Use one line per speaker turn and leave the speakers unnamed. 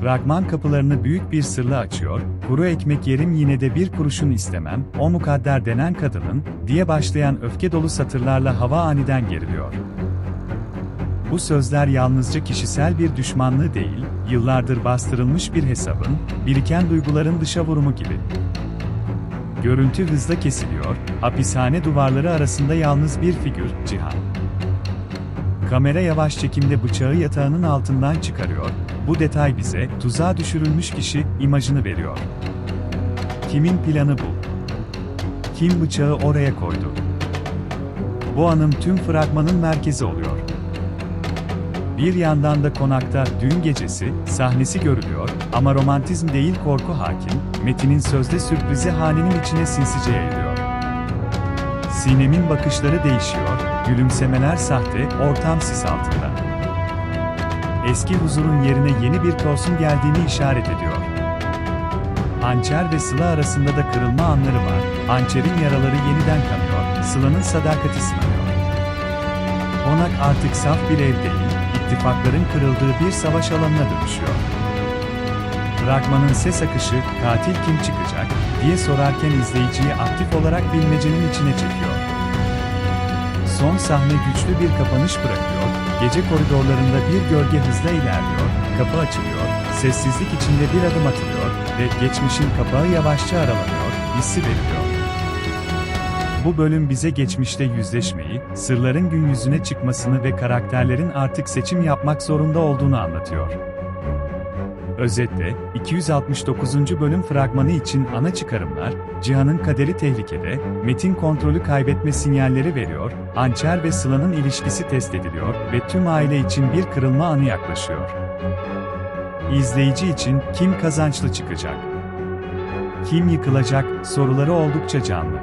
Fragman kapılarını büyük bir sırla açıyor, kuru ekmek yerim yine de bir kuruşun istemem, o mukadder denen kadının, diye başlayan öfke dolu satırlarla hava aniden geriliyor. Bu sözler yalnızca kişisel bir düşmanlığı değil, yıllardır bastırılmış bir hesabın, biriken duyguların dışa vurumu gibi. Görüntü hızla kesiliyor, hapishane duvarları arasında yalnız bir figür, Cihan. Kamera yavaş çekimde bıçağı yatağının altından çıkarıyor, bu detay bize, tuzağa düşürülmüş kişi, imajını veriyor. Kimin planı bu? Kim bıçağı oraya koydu? Bu anım tüm fragmanın merkezi oluyor. Bir yandan da konakta düğün gecesi sahnesi görülüyor ama romantizm değil korku hakim, Metin'in sözde sürprizi hanenin içine sinsice yayılıyor. Sinem'in bakışları değişiyor, gülümsemeler sahte, ortam sis altında. Eski huzurun yerine yeni bir tosun geldiğini işaret ediyor. Hançer ve Sıla arasında da kırılma anları var, Hançer'in yaraları yeniden kanıyor, Sıla'nın sadakati sınanıyor. Konak artık saf bir ev değil, ittifakların kırıldığı bir savaş alanına dönüşüyor. Fragmanın ses akışı, katil kim çıkacak, diye sorarken izleyiciyi aktif olarak bilmecenin içine çekiyor. Son sahne güçlü bir kapanış bırakıyor, gece koridorlarında bir gölge hızla ilerliyor, kapı açılıyor, sessizlik içinde bir adım atılıyor ve geçmişin kapağı yavaşça aralanıyor, hissi veriliyor. Bu bölüm bize geçmişte yüzleşmeyi, sırların gün yüzüne çıkmasını ve karakterlerin artık seçim yapmak zorunda olduğunu anlatıyor. Özetle, 269. bölüm fragmanı için ana çıkarımlar, Cihan'ın kaderi tehlikede, Metin kontrolü kaybetme sinyalleri veriyor, Hançer ve Sıla'nın ilişkisi test ediliyor ve tüm aile için bir kırılma anı yaklaşıyor. İzleyici için kim kazançlı çıkacak? Kim yıkılacak soruları oldukça canlı.